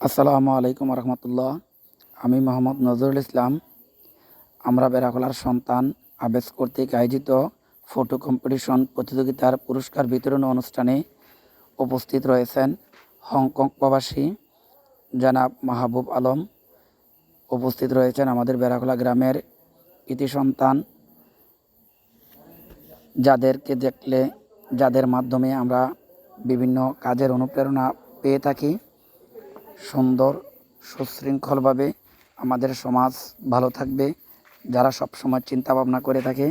আসসালামু আলাইকুম রহমতুল্লাহ। আমি মোহাম্মদ নজরুল ইসলাম। আমরা বেড়াখোলার সন্তান আবেজ কর্তৃক আয়োজিত ফটো কম্পিটিশন প্রতিযোগিতার পুরস্কার বিতরণ অনুষ্ঠানে উপস্থিত রয়েছেন হংকং প্রবাসী জনাব মাহবুব আলম। উপস্থিত রয়েছেন আমাদের বেড়াখোলা গ্রামের ইতি সন্তান। যাদেরকে দেখলে, যাদের মাধ্যমে আমরা বিভিন্ন কাজের অনুপ্রেরণা পেয়ে থাকি। সুন্দর, সুশৃঙ্খলভাবে আমাদের সমাজ ভালো থাকবে, যারা সবসময় চিন্তা ভাবনা করে থাকে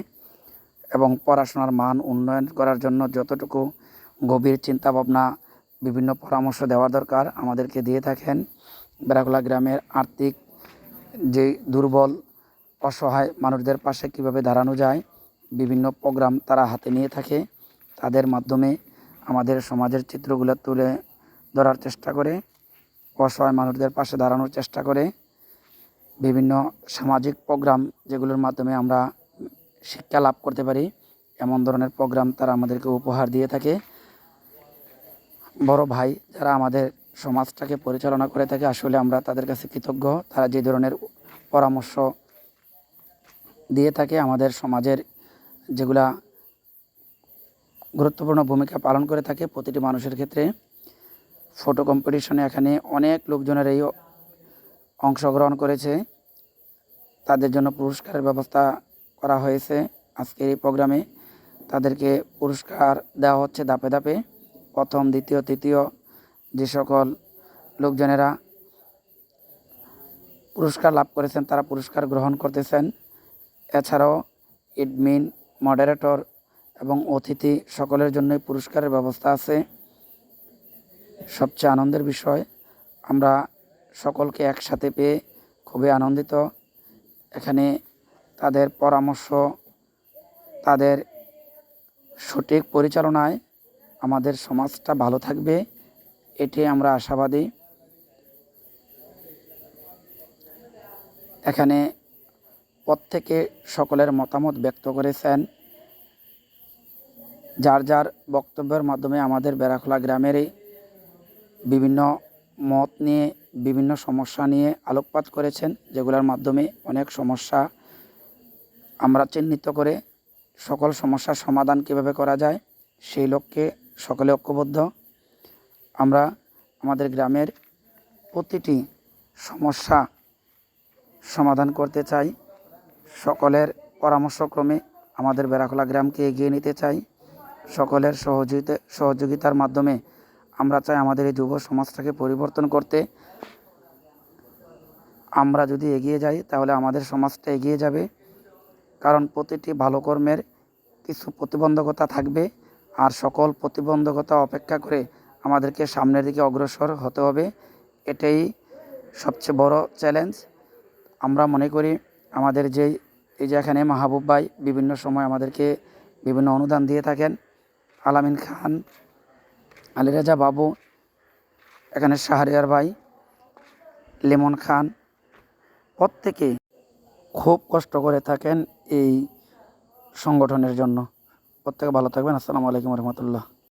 এবং পড়াশোনার মান উন্নয়ন করার জন্য যতটুকু গভীর চিন্তা ভাবনা বিভিন্ন পরামর্শ দেওয়া দরকার আমাদেরকে দিয়ে থাকেন। বেড়াকোলা গ্রামের আর্থিক যে দুর্বল, অসহায় মানুষদের পাশে কীভাবে দাঁড়ানো যায়, বিভিন্ন প্রোগ্রাম তারা হাতে নিয়ে থাকে, তাদের মাধ্যমে আমাদের সমাজের চিত্রগুলো তুলে ধরার চেষ্টা করে। অসহায় মানুষদের পাশে দাঁড়ানোর চেষ্টা করে বিভিন্ন সামাজিক প্রোগ্রাম যেগুলোর মাধ্যমে আমরা শিক্ষা লাভ করতে পারি, এমন ধরনের প্রোগ্রাম তারা আমাদেরকে উপহার দিয়ে থাকে। বড় ভাই যারা আমাদের সমাজটাকে পরিচালনা করে থাকে, আসলে আমরা তাদের কাছে কৃতজ্ঞ। তারা যে ধরনের পরামর্শ দিয়ে থাকে, আমাদের সমাজের যেগুলা গুরুত্বপূর্ণ ভূমিকা পালন করে থাকে প্রতিটি মানুষের ক্ষেত্রে। ফটো কম্পিটিশনে এখানে অনেক লোকজনের এই অংশগ্রহণ করেছে। তাদের জন্য পুরস্কারের ব্যবস্থা করা হয়েছে আজকের এই প্রোগ্রামে। তাদেরকে পুরস্কার দেওয়া হচ্ছে ধাপে ধাপে। প্রথম, দ্বিতীয়, তৃতীয় যে সকল লোকজনেরা পুরস্কার লাভ করেছেন, তারা পুরস্কার গ্রহণ করতেছেন। এছাড়াও এডমিন মডারেটর এবং অতিথি সকলের জন্যই পুরস্কারের ব্যবস্থা আছে। সবচেয়ে আনন্দের বিষয়, আমরা সকলকে একসাথে পেয়ে খুবই আনন্দিত। এখানে তাদের পরামর্শ, তাদের সঠিক পরিচালনায় আমাদের সমাজটা ভালো থাকবে এটি আমরা আশাবাদী। এখানে প্রত্যেকে সকলের মতামত ব্যক্ত করেছেন। যার যার বক্তব্যের মাধ্যমে আমাদের বেড়াখোলা গ্রামেরই বিভিন্ন মত নিয়ে, বিভিন্ন সমস্যা নিয়ে আলোকপাত করেছেন, যেগুলোর মাধ্যমে অনেক সমস্যা আমরা চিহ্নিত করে সকল সমস্যার সমাধান কীভাবে করা যায়, সেই লক্ষ্যে সকলে ঐক্যবদ্ধ। আমরা আমাদের গ্রামের প্রতিটি সমস্যা সমাধান করতে চাই। সকলের পরামর্শক্রমে আমাদের বেড়াখোলা গ্রামকে এগিয়ে নিতে চাই। সকলের সহযোগিতা, সহযোগিতার মাধ্যমে আমরা চাই আমাদের এই যুব সমাজটাকে পরিবর্তন করতে। আমরা যদি এগিয়ে যাই, তাহলে আমাদের সমাজটা এগিয়ে যাবে। কারণ প্রতিটি ভালো কর্মের কিছু প্রতিবন্ধকতা থাকবে, আর সকল প্রতিবন্ধকতা অপেক্ষা করে আমাদেরকে সামনের দিকে অগ্রসর হতে হবে। এটাই সবচেয়ে বড় চ্যালেঞ্জ আমরা মনে করি আমাদের যেই, এই যে এখানে মাহবুব ভাই বিভিন্ন সময় আমাদেরকে বিভিন্ন অনুদান দিয়ে থাকেন। আলামিন খান আলিরাজা বাবু, এখানে শাহরিয়ার ভাই, লেমন খান, প্রত্যেকে খুব কষ্ট করে থাকেন এই সংগঠনের জন্য। প্রত্যেকে ভালো থাকবেন। আসসালামু আলাইকুম রহমতুল্লাহ।